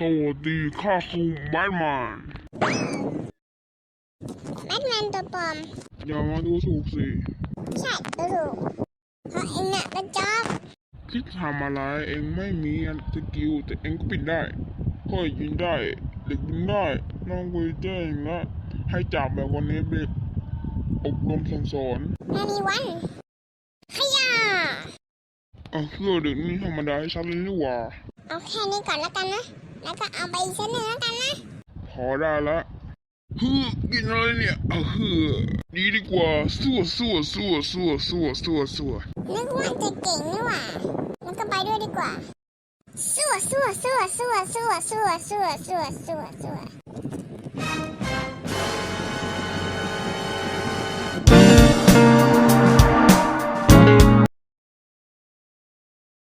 สวัสดีข้าคือแบทแมนแบทแมนตัวปลอมอย่ามาดูถูกสิใช่ตัวถูกเพราะเองน่ะกระจอกคิดทำอะไรเองไม่มีสกิลแต่เองก็ปิดได้ก็ยิงได้เด็กยิงได้น้องกุยเจ้งนะให้จับแบบวันนี้เบ็ดอบรมสั่งสอนแม่มีวันขยะเอาเชื่อเด็กนี่ธรรมดาให้ชัดเลยนี่หว่า เอาแค่นี้ก่อนแล้วกันนะ แล้วก็เอาไปอีกเส้นหนึ่งแล้วกันนะพอได้ละฮึกินอะไรเนี่ยเอาฮึดีดีกว่าสู้สู้สู้สู้สู้สู้สู้นึกว่าจะเก่งนี่หว่าแล้วก็ไปด้วยดีกว่าสู้สู้สู้สู้สู้สู้สู้สู้สู้สู้